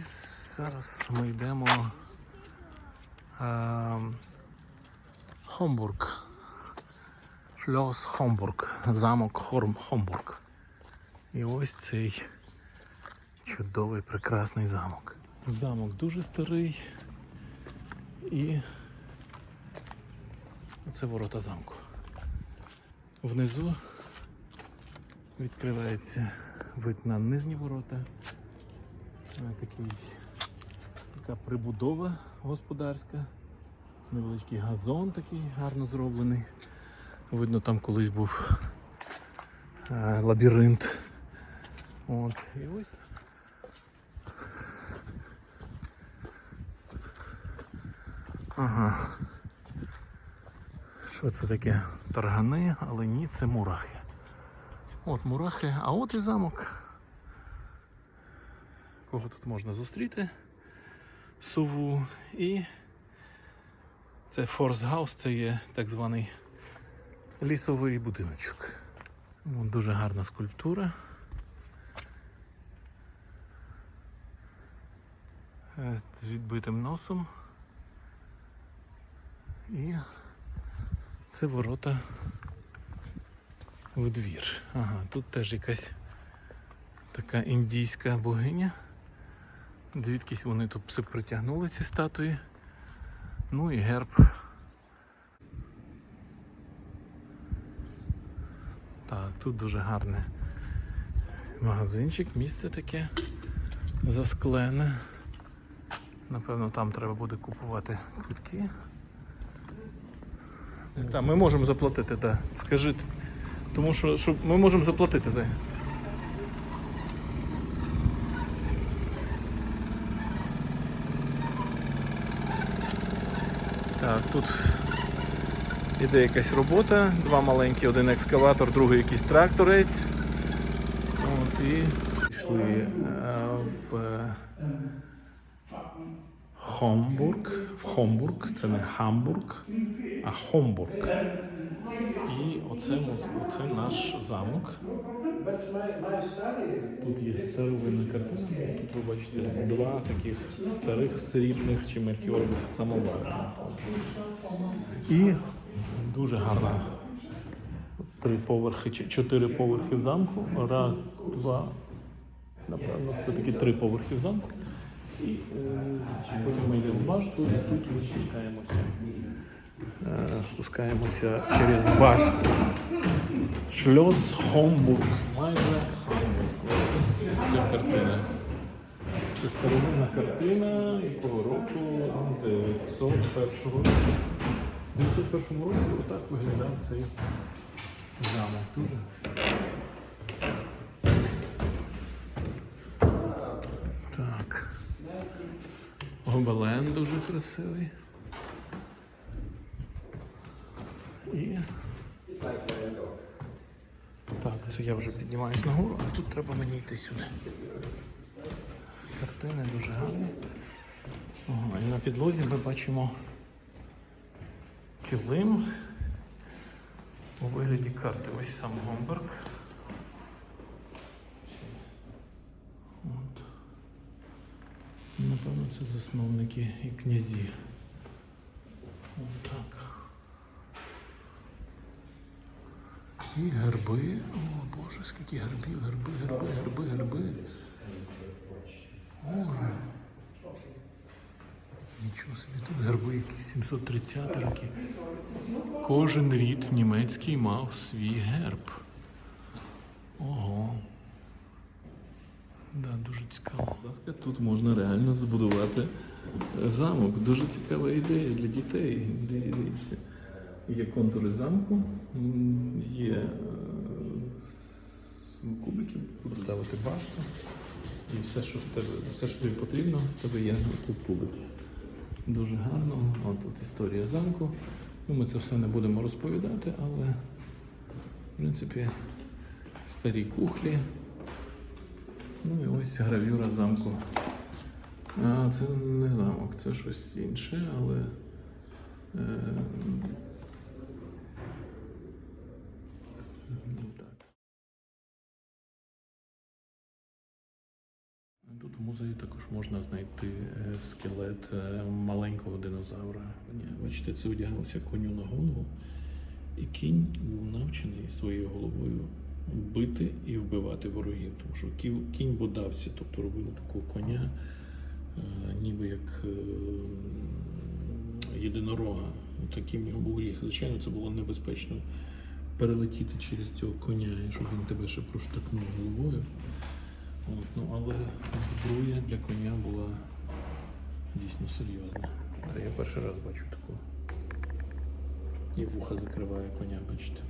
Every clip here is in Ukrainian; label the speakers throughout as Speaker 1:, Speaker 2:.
Speaker 1: зараз ми йдемо е, Хомбург. Шльос Хомбург. Замок Хорм Хомбург. І ось цей чудовий прекрасний замок. Замок дуже старий. І це ворота замку. Внизу відкривається вид на нижні ворота. Е, Такий, така прибудова господарська. Невеличкий газон такий гарно зроблений. Видно, там колись був е, лабіринт. От, і ось. Ага. Що це таке? Таргани, але ні, це мурахи. От мурахи, а от і замок. Кого тут можна зустріти? Сову. І це Форсгаус, це є так званий лісовий будиночок. От дуже гарна скульптура. Е, З відбитим носом. І це ворота в двір. Ага, тут теж якась така індійська богиня. Звідкись вони тут все притягнули ці статуї. Ну і герб. Так, тут дуже гарне магазинчик, місце таке засклене. Напевно, там треба буде купувати квитки. Так, ми можемо заплатити, так. Скажи, тому що, що ми можемо заплатити за. Так, тут іде якась робота, два маленькі, один екскаватор, другий якийсь тракторець. От і пішли е, в е, Хомбург. В Хомбург, це не Хамбург, а Хомбург. І оце, оце наш замок. Тут є старовинна картина. Тут ви бачите два таких старих срібних чи мельхіорових самовари. І дуже гарна. Три поверхи, чотири поверхи в замку. Раз, два. Напевно, це таки три поверхи в замку. І е, потім ми йдемо в башту, і тут ми спускаємося. Е, спускаємося через башту. Шльос Хомбург. Майже Хамбург. Ось ця картина. Це старовинна картина, якого року 901 року. В 901 році отак виглядав цей замок. Дуже. Так. Гобелен дуже красивий. І. Так, це я вже піднімаюсь нагору, а тут треба мені йти сюди. Картини дуже гарні. Ага, і на підлозі ми бачимо килим у вигляді карти. Ось сам Гомберг. От. Напевно, це засновники і князі. Отак. І герби. Боже, скільки гербів, герби, герби, герби, герби. Ой. Нічого собі тут герби якісь 730 роки. Кожен рід німецький мав свій герб. Ого. Да, дуже цікаво. Будь ласка, тут можна реально збудувати замок. Дуже цікава ідея для дітей. Дивіться. Є контури замку, є кубики, поставити башту. І все, що в тебе, все, що тобі потрібно, в тебе є тут кубики. Дуже гарно. От тут історія замку. Ну, ми це все не будемо розповідати, але в принципі старі кухлі. Ну і ось гравюра замку. А, це не замок, це щось інше, але. Е, так. Музеї також можна знайти е, скелет е, маленького динозавра. Бачите, це одягалося коню на голову, і кінь був навчений своєю головою бити і вбивати ворогів. Тому що кінь бодався, тобто робили такого коня, е, ніби як е, єдинорога. Таким його був гріх. Звичайно, це було небезпечно перелетіти через цього коня, і щоб він тебе ще проштовхнув головою. От, ну, але зброя для коня була дійсно серйозна. Це я перший раз бачу таку. І вуха закриває коня, бачите.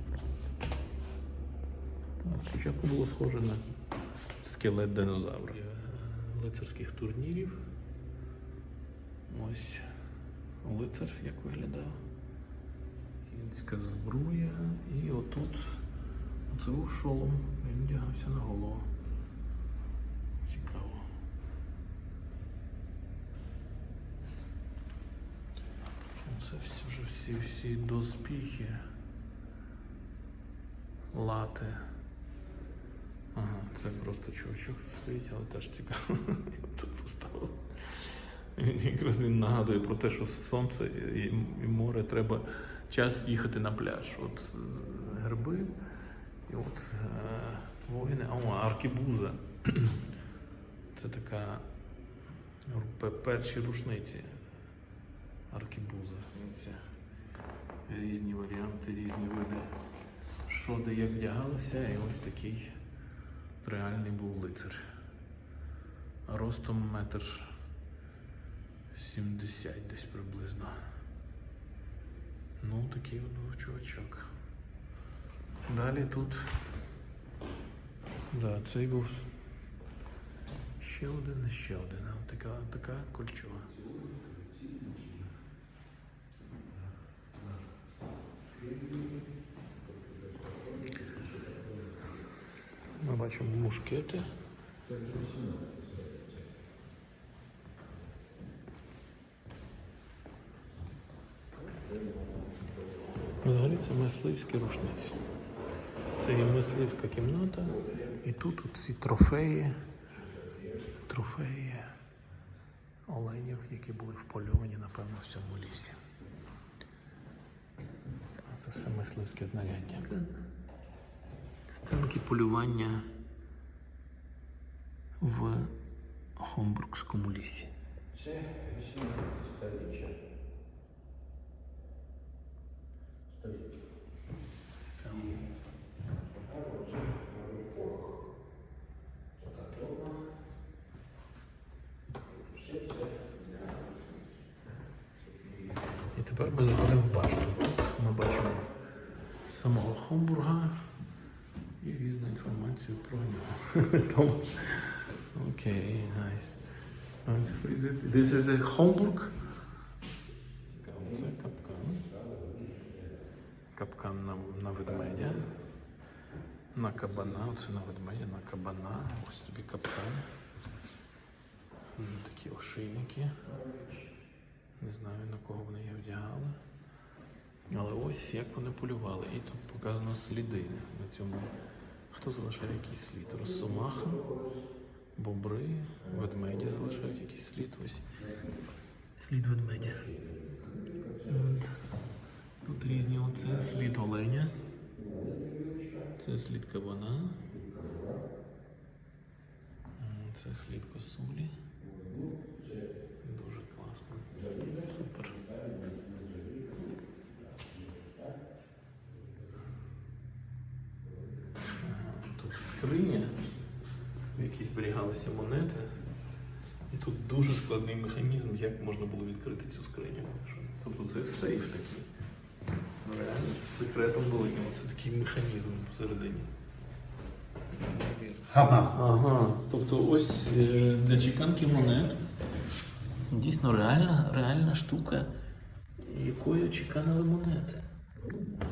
Speaker 1: А спочатку було схоже на скелет динозавра. Е, Лицарських турнірів. Ось лицар як виглядав. Кінська збруя. І отут оце був шолом. Він вдягався на голову. Цікаво. Це всі вже всі всі доспіхи. Лати. Ага, це просто чувачок стоїть, але теж цікаво. Тут поставили. Він якраз він нагадує про те, що сонце і, і море треба час їхати на пляж. От герби і от е, воїни. О, аркібуза. Це така перші рушниці. Аркібуза. Різні варіанти, різні види. Що де як вдягалося, і ось такий реальний був лицар. Ростом метр 70 десь приблизно. Ну, такий от чувачок. Далі тут. Да, цей був ще один, ще один. Така, така кольчуга. Ми бачимо мушкети. Взагалі це мисливські рушниці. Це є мисливська кімната, і тут ці трофеї, трофеї оленів, які були впольовані, напевно, в цьому лісі. Це все мисливське знаряддя. Сценки полювання в Хомбургському лісі.
Speaker 2: Це 18 століття. Століття. І
Speaker 1: тепер ми заходимо в башту. Ми бачимо самого Хомбурга і різну інформацію про нього. Томас. Окей, найс. This is a Homburg? Це капкан. Капкан на, на ведмедя. На кабана, оце на ведмедя, на кабана. Ось тобі капкан. Такі ошейники. Не знаю на кого вони їх вдягали. Але ось як вони полювали. І тут показано сліди на цьому. Хто залишає якийсь слід? Росомаха, бобри, ведмеді залишають якийсь слід. Ось. Слід ведмедя. Тут різні оце слід оленя. Це слід кабана. Це слід косулі. Дуже класно. Супер. Ага, Тут скриня, в якій зберігалися монети. І тут дуже складний механізм, як можна було відкрити цю скриню. Тобто це сейф такий. Ну, Реально з секретом великим. Це такий механізм посередині. Ага, тобто ось е, для чеканки монет дійсно реальна, реальна штука, якою чеканили монети.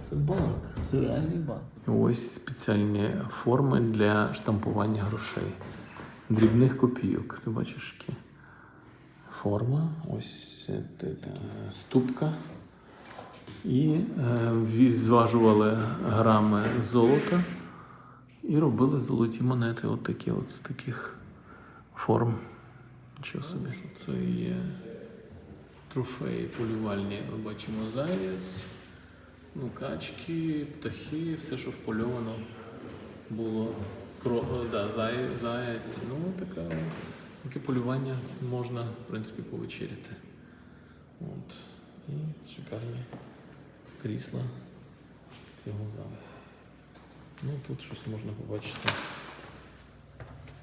Speaker 1: Це банк, це реальний банк. Ось спеціальні форми для штампування грошей. Дрібних копійок. Ти бачиш які? Форма, ось ступка. І е, зважували грами золота і робили золоті монети, от такі от з таких форм. Нічого собі, це є трофеї полювальні. Ми бачимо заєць, ну, качки, птахи, все, що впольовано було. Кро... Да, зай... заяць. Ну, така, таке полювання можна, в принципі, повечеряти. От. І шикарні крісла цього замку. Ну, тут щось можна побачити.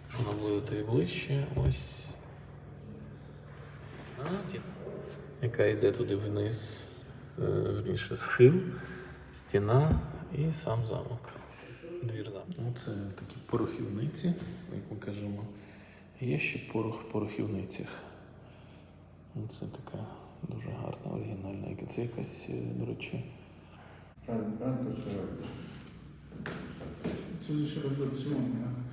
Speaker 1: Якщо наблизити ближче, ось стіна, яка йде туди вниз, е, верніше схил, стіна і сам замок. Двір замку. Ну, це такі порохівниці, як ми кажемо. Є ще порох в порохівницях. Ну, Це така дуже гарна, оригінальна. Це якась, е, до речі,
Speaker 3: Це лише революційне.
Speaker 2: О,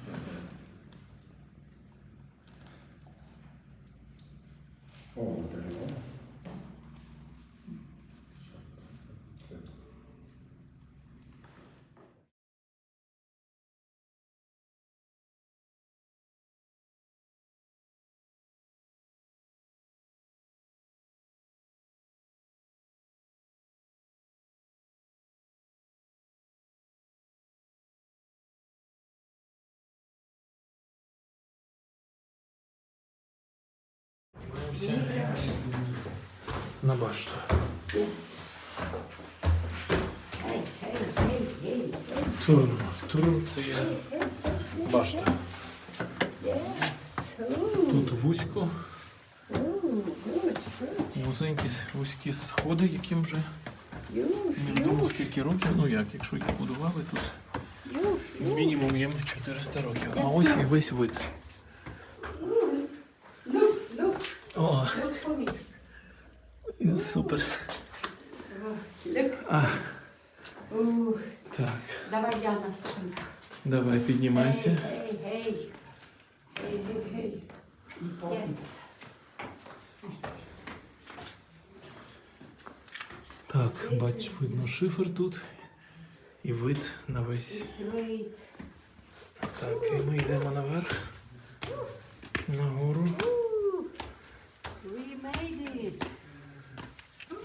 Speaker 1: на башту. Турм. Турм це є башта. Тут вузько, вузенькі, вузькі сходи, яким вже невідомо скільки років. Ну як, якщо їх будували, тут мінімум їм 400 років. А ось і весь вид. І супер. А, так.
Speaker 4: давай я на станка.
Speaker 1: Давай піднімайся.
Speaker 4: Yes.
Speaker 1: Так, бач, видно шифер тут. І вид на весь. Так, і ми йдемо наверх. Нагору.
Speaker 4: We made it.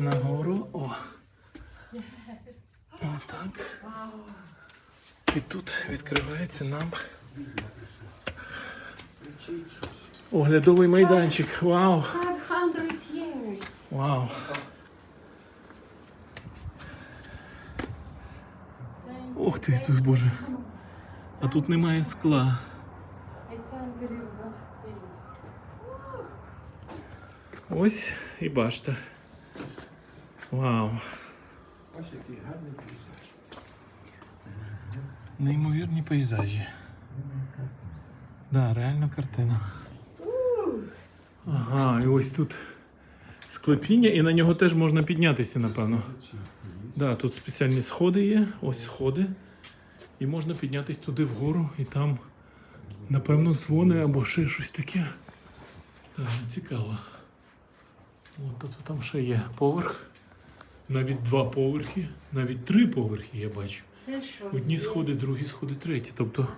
Speaker 1: Нагору. О. Отак. І тут відкривається нам оглядовий майданчик. Вау! Вау! Ох ти, ти боже. А тут немає скла. Ось і башта. Вау!
Speaker 2: Ось який гарний пейзаж.
Speaker 1: Неймовірні пейзажі. Да, реально картина. Ага, і ось тут склепіння, і на нього теж можна піднятися, напевно. Да, тут спеціальні сходи є, ось сходи. І можна піднятися туди вгору, і там, напевно, дзвони або ще щось таке. Так, цікаво. От тобто там ще є поверх. Навіть два поверхи, навіть три поверхи я бачу.
Speaker 4: Це що?
Speaker 1: Одні сходи, другі сходи, треті. Тобто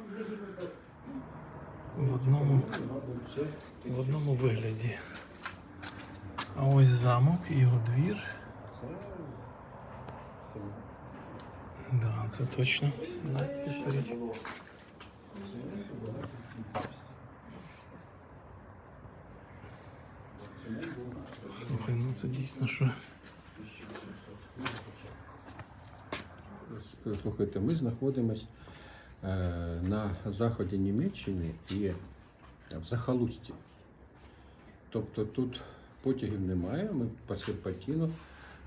Speaker 1: в одному, в одному вигляді. А ось замок і його двір. Да, це точно 17 століття. Слухай, ну це дійсно що.
Speaker 2: Слухайте, ми знаходимось е, на заході Німеччини і в захолустці. Тобто тут потягів немає, ми по Серпантіну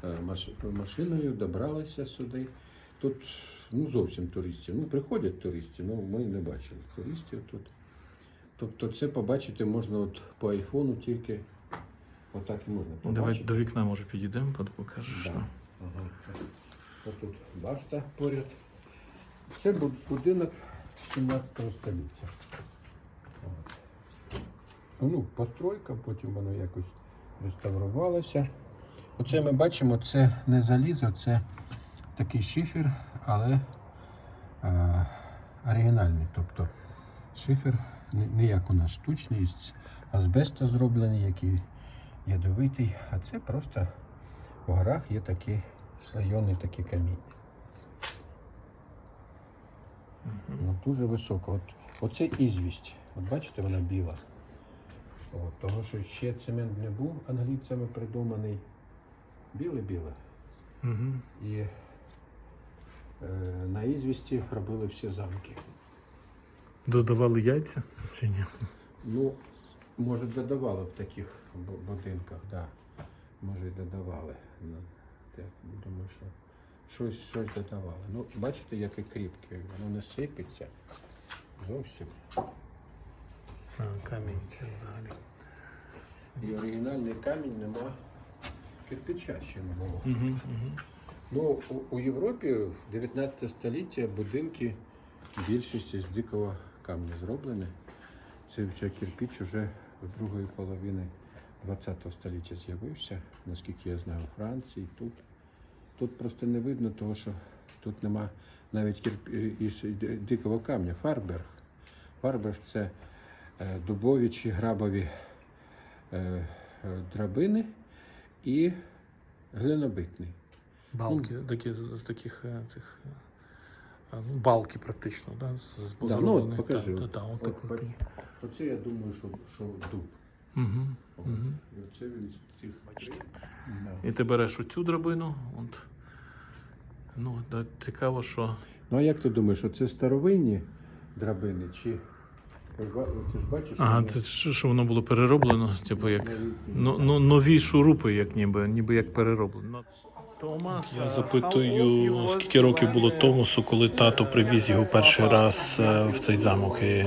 Speaker 2: е, машиною добралися сюди. Тут ну, зовсім туристів. Ну, приходять туристи, ну ми не бачили туристів тут. Тобто це побачити можна от по айфону тільки отак і можна побачити.
Speaker 1: Давай до вікна може підійдемо, покажеш.
Speaker 2: Да. Ага. Ось тут башта поряд. Це будинок 17 століття. От. Ну, постройка, потім воно якось реставрувалося. Оце ми бачимо, це не залізо, це такий шифер, але е, оригінальний. Тобто шифер не, як у нас штучний, з азбеста зроблений, який ядовитий, а це просто в горах є такі слойоні такі каміння. Ну, дуже високо. От, оце ізвість. От бачите, вона біла. От, того, що ще цемент не був англійцями придуманий. Біле-біле.
Speaker 1: Угу.
Speaker 2: І е, на ізвісті робили всі замки.
Speaker 1: Додавали яйця чи ні?
Speaker 2: Ну, може, додавали в таких бу- будинках, да. Може, і додавали. Так, думаю, що щось, щось додавали. Ну, бачите, яке кріпке, воно не сипеться зовсім.
Speaker 1: А, камінь це взагалі.
Speaker 2: І оригінальний камінь нема кирпича ще не було.
Speaker 1: Угу, угу.
Speaker 2: Ну, у, у Європі в 19 століття будинки більшості з дикого камня зроблені. Це вже кирпич уже з другої половини 20 століття з'явився, наскільки я знаю, у Франції. Тут, тут просто не видно, того, що тут нема навіть кирп... із дикого камня. Фарберг. Фарберг це е, дубові чи грабові е, е, драбини і глинобитний.
Speaker 1: Балки, такі з, з таких е, цих. е, Ну, балки практично, да? з, з
Speaker 2: Да, ну, от покажи.
Speaker 1: Так,
Speaker 2: от,
Speaker 1: так, от,
Speaker 2: от,
Speaker 1: от.
Speaker 2: Оце я думаю, що, що дуб.
Speaker 1: Угу.
Speaker 2: От.
Speaker 1: Угу.
Speaker 2: І оце він з цих
Speaker 1: Бачите.
Speaker 2: Да.
Speaker 1: І ти береш оцю драбину. От. Ну, да, цікаво, що.
Speaker 2: Ну а як ти думаєш, оце старовинні драбини чи. Ти ж бачиш,
Speaker 1: Ага, це що, що воно було перероблено, типу як. Ну, ну, нові шурупи, як ніби, ніби як перероблено. Я запитую, скільки років було Томасу, коли тато привіз його перший раз е, в цей замок. І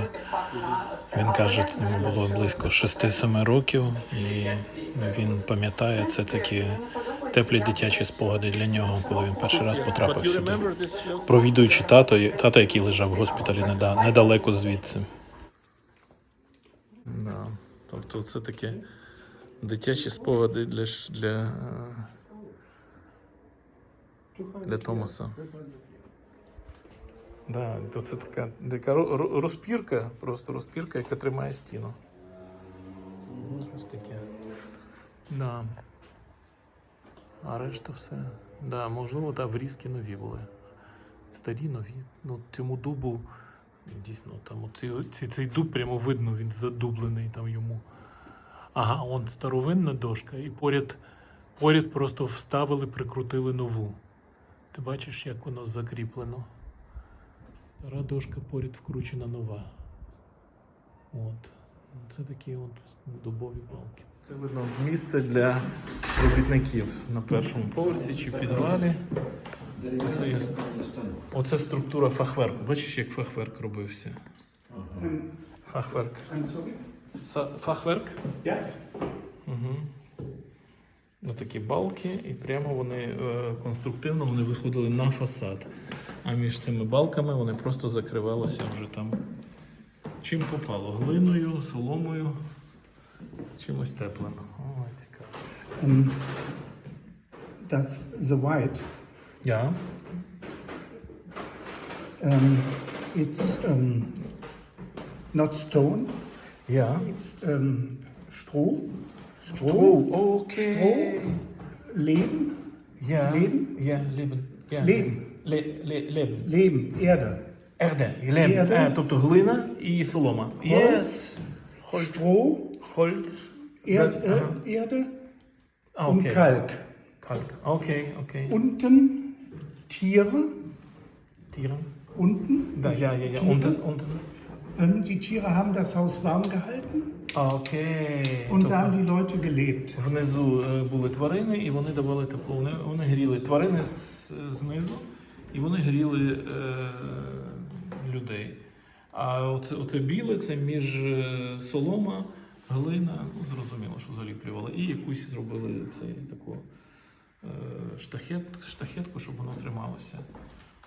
Speaker 1: він каже, йому було близько 6-7 років, і він пам'ятає це такі теплі дитячі спогади для нього, коли він перший раз потрапив сюди. Провідуючи тато, тата, який лежав в госпіталі недалеко звідси. Да. Тобто це таке дитячі спогади для, для, е, для Томаса. Да, то це така, така ро- ро- розпірка, просто розпірка, яка тримає стіну. Ось таке. Да. А решта все. Да, можливо, та врізки нові були. Старі нові. Ну, цьому дубу дійсно там оці, ці, цей дуб прямо видно, він задублений там йому. Ага, он старовинна дошка, і поряд, поряд просто вставили, прикрутили нову. Ти бачиш, як воно закріплено? Стара дошка поряд вкручена нова. От. Це такі от дубові балки. Це видно місце для робітників на першому поверсі чи підвалі. Оце, є, оце структура фахверку. Бачиш, як фахверк робився? Фахверк. Фахверк? Такі балки, і прямо вони е, конструктивно вони виходили на фасад. А між цими балками вони просто закривалися вже там. Чим попало? Глиною, соломою, чимось теплим. О, цікаво.
Speaker 3: ähm, das The White,
Speaker 1: Я.
Speaker 3: ähm, it's um, not stone,
Speaker 1: Я.
Speaker 3: it's um, Stroh,
Speaker 1: Стру. Окей.
Speaker 3: Leben,
Speaker 1: Я.
Speaker 3: Лeben?
Speaker 1: Я. Лебен. Я.
Speaker 3: Лeben.
Speaker 1: Ле- ле- Лебен.
Speaker 3: Leben, Erde,
Speaker 1: Ерде. Лебен.
Speaker 3: Ерде.
Speaker 1: Е, тобто глина і солома.
Speaker 3: Holz,
Speaker 1: Хольц.
Speaker 3: Stroh,
Speaker 1: Хольц.
Speaker 3: Erd,
Speaker 1: Да, ага.
Speaker 3: äh, Erde
Speaker 1: А,
Speaker 3: und
Speaker 1: окей.
Speaker 3: Kalk.
Speaker 1: Kalk. Окей, окей.
Speaker 3: Unten Tiere,
Speaker 1: Tieren.
Speaker 3: unten.
Speaker 1: Da, ja, ja, ja.
Speaker 3: Tiere.
Speaker 1: Unten, unten.
Speaker 3: Ähm, die Tiere haben das Haus warm gehalten
Speaker 1: Окей.
Speaker 3: und da haben die Leute gelebt.
Speaker 1: внизу е, були тварини, і вони давали тепло. Вони, вони гріли тварини з, знизу, і вони гріли е, людей. А оце, оце біле це між е, солома, глина, ну зрозуміло, що заліплювали. І якусь зробили цей таку е, штахет, штахетку, щоб воно трималося.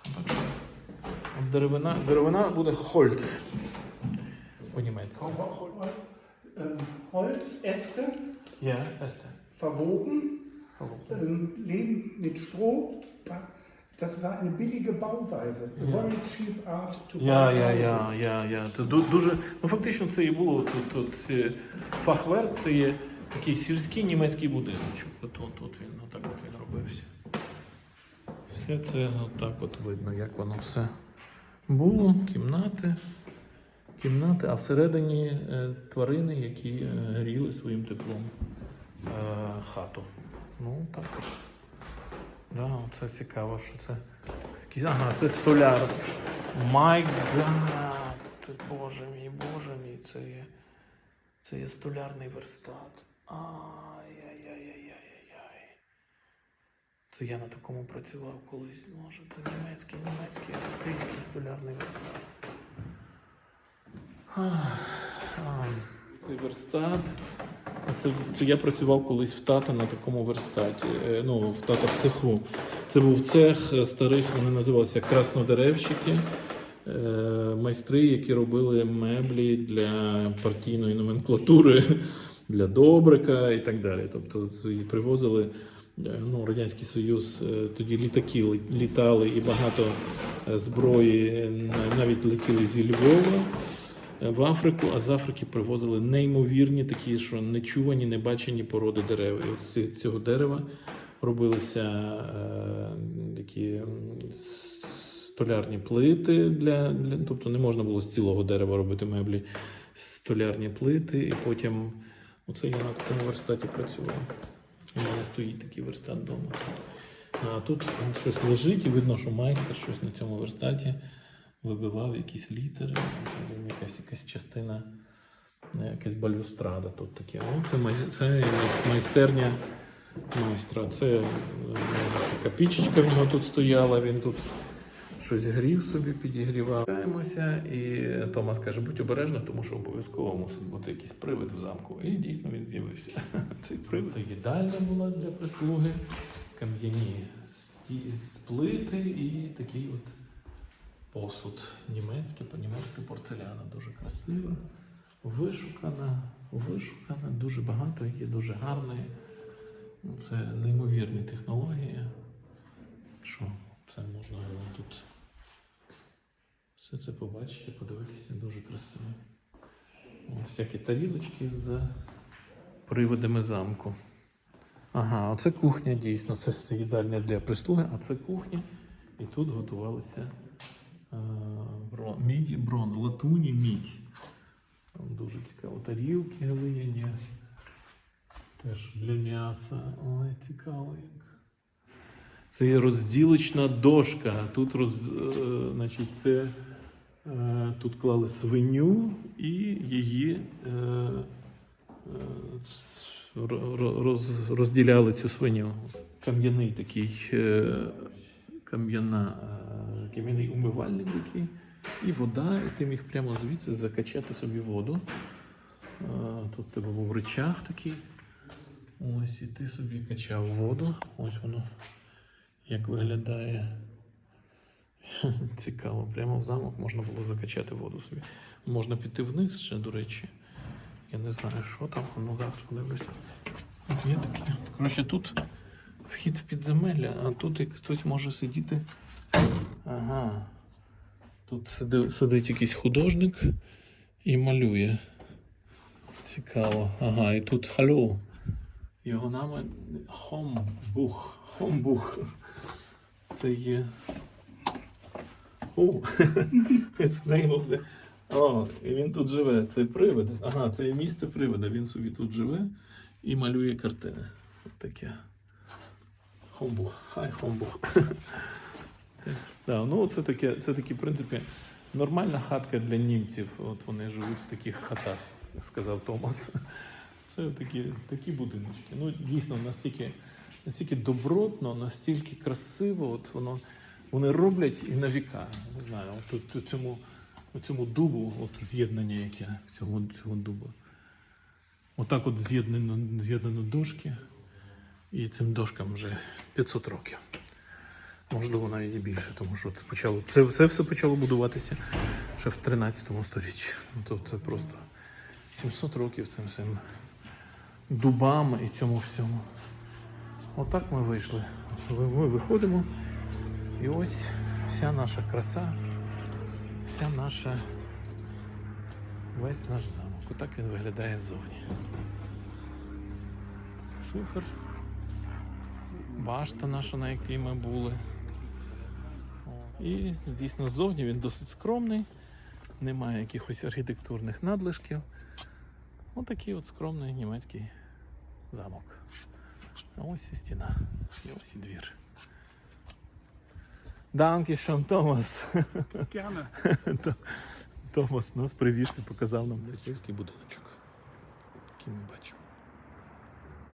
Speaker 1: Так що от деревина, деревина буде хольц по-німецьки.
Speaker 3: Ähm, Holz, Äste,
Speaker 1: Я,
Speaker 3: verwoben, ähm, Leben mit Stroh. Das war eine billige Bauweise. A very cheap art to
Speaker 1: Я,
Speaker 3: buy
Speaker 1: я,
Speaker 3: houses.
Speaker 1: я, я. Це ду- дуже. Ну фактично це і було тут, тут е, фахверк, це є такий сільський німецький будиночок. От, от, от він, отак от він робився. Все це отак от видно, як воно все було. Кімнати, кімнати, а всередині е, тварини, які е, гріли своїм теплом е, хату. Ну, так. Да, це цікаво, що це. Ага, це столяр. Май гад! Боже мій, боже мій, це є. Це є столярний верстат. Ай-яй-яй-яй-яй-яй. Це я на такому працював колись. Може, це німецький, німецький, австрійський столярний верстат. Цей верстат. Це, це я працював колись в тата на такому верстаті. е, Ну, в тата в цеху. Це був цех старих, вони називалися краснодеревщики. е, Майстри, які робили меблі для партійної номенклатури, для добрика і так далі. Тобто привозили е, ну, Радянський Союз, тоді літаки літали і багато зброї навіть летіли зі Львова в Африку, а з Африки привозили неймовірні такі, що нечувані, небачені породи дерев. І от з цього дерева робилися е, такі столярні плити для, для. Тобто не можна було з цілого дерева робити меблі, столярні плити, і потім. Оце я на такому верстаті працював. У мене стоїть такий верстат вдома. А тут щось лежить, і видно, що майстер щось на цьому верстаті вибивав якісь літери, якась, якась частина, е, якась балюстрада тут таке. Ну, це, май- це майстерня майстра. Це е, така пічечка в нього тут стояла, він тут щось грів собі, підігрівав. І Томас каже, будь обережна, тому що обов'язково мусить бути якийсь привид в замку. І дійсно він з'явився. Цей привид. Це їдальня була для прислуги, кам'яні сті- з плити і такий от посуд німецький, по-німецьки порцеляна, дуже красива, вишукана, вишукана, дуже багато, є дуже гарної. Ну, Це неймовірні технології. Що це можна тут все це побачити, подивитися, дуже красиво. Ось всякі тарілочки з приводами замку. Ага, оце кухня дійсно. Це їдальня для прислуги, а це кухня. І тут готувалися мідь, брон, латуні, мідь. Там дуже цікаво. Тарілки глиняні. Теж для м'яса. Ой, цікаво як. Це є розділочна дошка. Тут роз, е, значить, це, е, тут клали свиню і її е, ро- ро- роз, розділяли цю свиню. Кам'яний такий кам'яна, е, кам'яний умивальник такий, і вода, і ти міг прямо звідси закачати собі воду. Е, Тут тебе був речах такий. Ось, і ти собі качав воду. Ось воно як виглядає. Цікаво, прямо в замок можна було закачати воду собі. Можна піти вниз ще, до речі. Я не знаю, що там, ну завтра подивлюся. Є таке. Коротше, тут вхід в підземелля, а тут як хтось може сидіти. Ага. Тут сиди, сидить якийсь художник і малює. Цікаво. Ага, і тут халю. Його нами Хомбух. Хомбух. Це є. О, it's name of the... О, і він тут живе. Це привид. Ага, це є місце привида. Він собі тут живе і малює картини. Таке. Хомбух. Хай хомбух. Да, ну це таке, це такі, в принципі, нормальна хатка для німців. От вони живуть в таких хатах, як сказав Томас. Це такі, такі будиночки. Ну, дійсно, настільки, настільки добротно, настільки красиво, от воно, вони роблять і на віка. Не знаю, от тут, тут цьому, у цьому дубу, от з'єднання яке цього, цього дуба. Отак от з'єднано, з'єднано дошки, і цим дошкам вже 500 років. Можливо, навіть і більше, тому що це почало. Це, це все почало будуватися ще в 13 сторіччі. Ну, то це просто 700 років цим всім дубам і цьому всьому. Отак ми вийшли. Ми виходимо І ось вся наша краса, вся наша. Весь наш замок. Отак він виглядає ззовні. Шифер. Башта наша, на якій ми були. І дійсно ззовні він досить скромний, немає якихось архітектурних надлишків. Отакий от скромний німецький замок. А ось і стіна. І ось і двір. Данкішон, Томас. Томас нас привіз і показав нам цей будиночок, який ми бачимо.